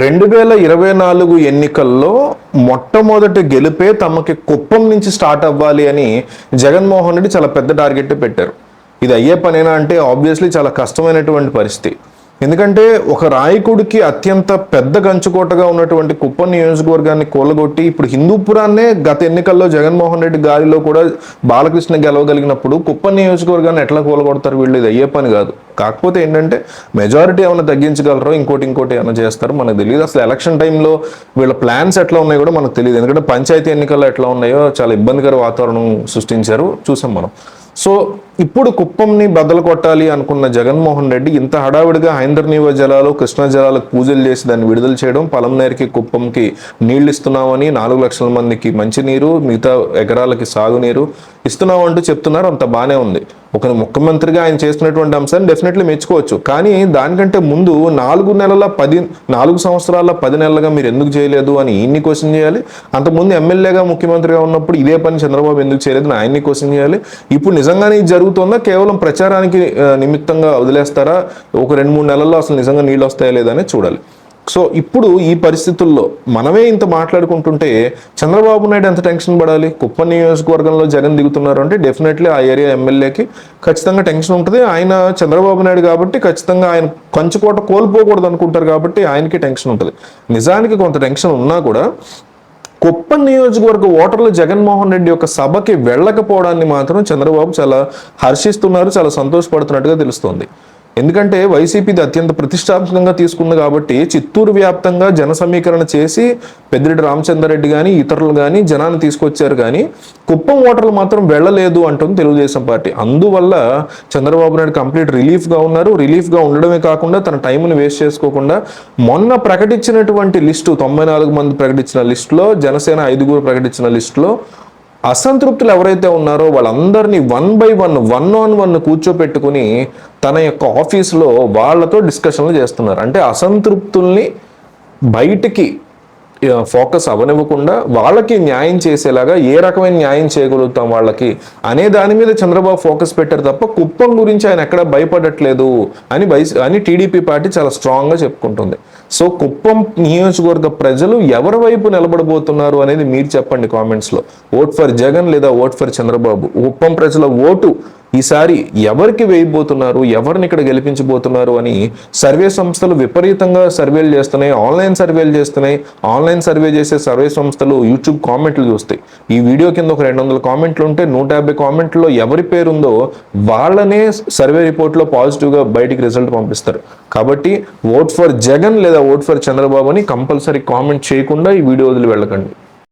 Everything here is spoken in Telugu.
రెండు వేల ఇరవై నాలుగు ఎన్నికల్లో మొట్టమొదటి గెలుపే తమకి కుప్పం నుంచి స్టార్ట్ అవ్వాలి అని జగన్మోహన్ రెడ్డి చాలా పెద్ద టార్గెట్ పెట్టారు. ఇది అయ్యే పనేనా అంటే ఆబ్వియస్లీ చాలా కష్టమైనటువంటి పరిస్థితి. ఎందుకంటే ఒక రాయకుడికి అత్యంత పెద్ద కంచుకోటగా ఉన్నటువంటి కుప్పం నియోజకవర్గాన్ని కూలగొట్టి ఇప్పుడు హిందూపురాన్నే గత ఎన్నికల్లో జగన్మోహన్ రెడ్డి గాలిలో కూడా బాలకృష్ణ గెలవగలిగినప్పుడు కుప్పం నియోజకవర్గాన్ని ఎట్లా కూలగొడతారు వీళ్ళు? ఇది అయ్యే పని కాదు. కాకపోతే ఏంటంటే మెజారిటీ ఏమైనా తగ్గించగలరో ఇంకోటి ఇంకోటి ఏమైనా చేస్తారో మనకు తెలియదు. అసలు ఎలక్షన్ టైంలో వీళ్ళ ప్లాన్స్ ఎట్లా ఉన్నాయో కూడా మనకు తెలియదు. ఎందుకంటే పంచాయతీ ఎన్నికల్లో ఎట్లా ఉన్నాయో చాలా ఇబ్బందికర వాతావరణం సృష్టించారు. చూసాం మనం. సో ఇప్పుడు కుప్పంని బద్దలు కొట్టాలి అనుకున్న జగన్మోహన్ రెడ్డి ఇంత హడావిడిగా హైందర్నీవ జలాలు కృష్ణా జలాలకు పూజలు చేసి దాన్ని విడుదల చేయడం పలంనేరుకి కుప్పంకి నీళ్ళు ఇస్తున్నామని నాలుగు లక్షల మందికి మంచినీరు మిగతా ఎకరాలకి సాగునీరు ఇస్తున్నామంటూ చెప్తున్నారు. అంత బాగానే ఉంది. ఒక ముఖ్యమంత్రిగా ఆయన చేస్తున్నటువంటి అంశాన్ని డెఫినెట్లీ మెచ్చుకోవచ్చు. కానీ దానికంటే ముందు నాలుగు నెలల పది నాలుగు సంవత్సరాల పది నెలలుగా మీరు ఎందుకు చేయలేదు అని ఈయన్ని క్వశ్చన్ చేయాలి. అంతకుముందు ఎమ్మెల్యేగా ముఖ్యమంత్రిగా ఉన్నప్పుడు ఇదే పని చంద్రబాబు ఎందుకు చేయలేదు అని ఆయన్ని క్వశ్చన్ చేయాలి. ఇప్పుడు నిజంగానే ఇది జరుగుతుందా? కేవలం ప్రచారానికి నిమిత్తంగా వదిలేస్తారా? ఒక రెండు మూడు నెలల్లో అసలు నిజంగా నీళ్ళు వస్తాయా లేదా చూడాలి. సో ఇప్పుడు ఈ పరిస్థితుల్లో మనమే ఇంత మాట్లాడుకుంటుంటే చంద్రబాబు నాయుడు ఎంత టెన్షన్ పడాలి? కుప్ప నియోజకవర్గంలో జగన్ దిగుతున్నారు అంటే డెఫినెట్లీ ఆ ఏరియా ఎమ్మెల్యేకి ఖచ్చితంగా టెన్షన్ ఉంటుంది. ఆయన చంద్రబాబు నాయుడు కాబట్టి ఖచ్చితంగా ఆయన కంచుకోట కోల్పోకూడదు అనుకుంటారు కాబట్టి ఆయనకి టెన్షన్ ఉంటుంది. నిజానికి కొంత టెన్షన్ ఉన్నా కూడా కుప్పం నియోజకవర్గ ఓటర్లు జగన్మోహన్ రెడ్డి యొక్క సభకి వెళ్ళకపోవడాన్ని మాత్రం చంద్రబాబు చాలా హర్షిస్తున్నారు చాలా సంతోషపడుతున్నట్టుగా తెలుస్తోంది. ఎందుకంటే వైసీపీది అత్యంత ప్రతిష్టాత్మకంగా తీసుకుంది కాబట్టి చిత్తూరు వ్యాప్తంగా జన సమీకరణ చేసి పెద్దిరెడ్డి రామచంద్రారెడ్డి కానీ ఇతరులు కానీ జనాన్ని తీసుకొచ్చారు కానీ కుప్పం ఓటర్లు మాత్రం వెళ్ళలేదు అంటుంది తెలుగుదేశం పార్టీ. అందువల్ల చంద్రబాబు నాయుడు కంప్లీట్ రిలీఫ్గా ఉన్నారు. రిలీఫ్గా ఉండడమే కాకుండా తన టైంని వేస్ట్ చేసుకోకుండా మొన్న ప్రకటించినటువంటి లిస్టు తొంభై నాలుగు మంది ప్రకటించిన లిస్టులో జనసేన ఐదుగురు ప్రకటించిన లిస్టులో అసంతృప్తులు ఎవరైతే ఉన్నారో వాళ్ళందరినీ one by one one on one కూర్చోపెట్టుకుని తన యొక్క ఆఫీస్లో వాళ్ళతో డిస్కషన్లు చేస్తున్నారు. అంటే అసంతృప్తుల్ని బయటికి ఫోకస్ అవనివ్వకుండా వాళ్ళకి న్యాయం చేసేలాగా ఏ రకమైన న్యాయం చేయగలుగుతాం వాళ్ళకి అనే దాని మీద చంద్రబాబు ఫోకస్ పెట్టారు తప్ప కుప్పం గురించి ఆయన ఎక్కడ భయపడట్లేదు అని బై అని టీడీపీ పార్టీ చాలా స్ట్రాంగ్గా చెప్పుకుంటుంది. సో కుప్పం నియోజకవర్గ ప్రజలు ఎవరి వైపు నిలబడబోతున్నారు అనేది మీరు చెప్పండి కామెంట్స్లో ఓట్ ఫర్ జగన్ లేదా ఓట్ ఫర్ చంద్రబాబు? కుప్పం ప్రజల ఓటు ఈసారి ఎవరికి వేయబోతున్నారు? ఎవరిని ఇక్కడ గెలిపించబోతున్నారు అని సర్వే సంస్థలు విపరీతంగా సర్వేలు చేస్తున్నాయి ఆన్లైన్ సర్వేలు చేస్తున్నాయి. ఆన్లైన్ సర్వే చేసే సర్వే సంస్థలు యూట్యూబ్ కామెంట్లు చూస్తాయి. ఈ వీడియో కింద ఒక రెండు వందల కామెంట్లు ఉంటే నూట యాభై కామెంట్లో ఎవరి పేరుందో వాళ్ళనే సర్వే రిపోర్ట్లో పాజిటివ్గా బయటికి రిజల్ట్ పంపిస్తారు. కాబట్టి ఓట్ ఫర్ జగన్ లేదా ఓట్ ఫర్ చంద్రబాబు అని కంపల్సరీ కామెంట్ చేయకుండా ఈ వీడియో వదిలి వెళ్ళకండి.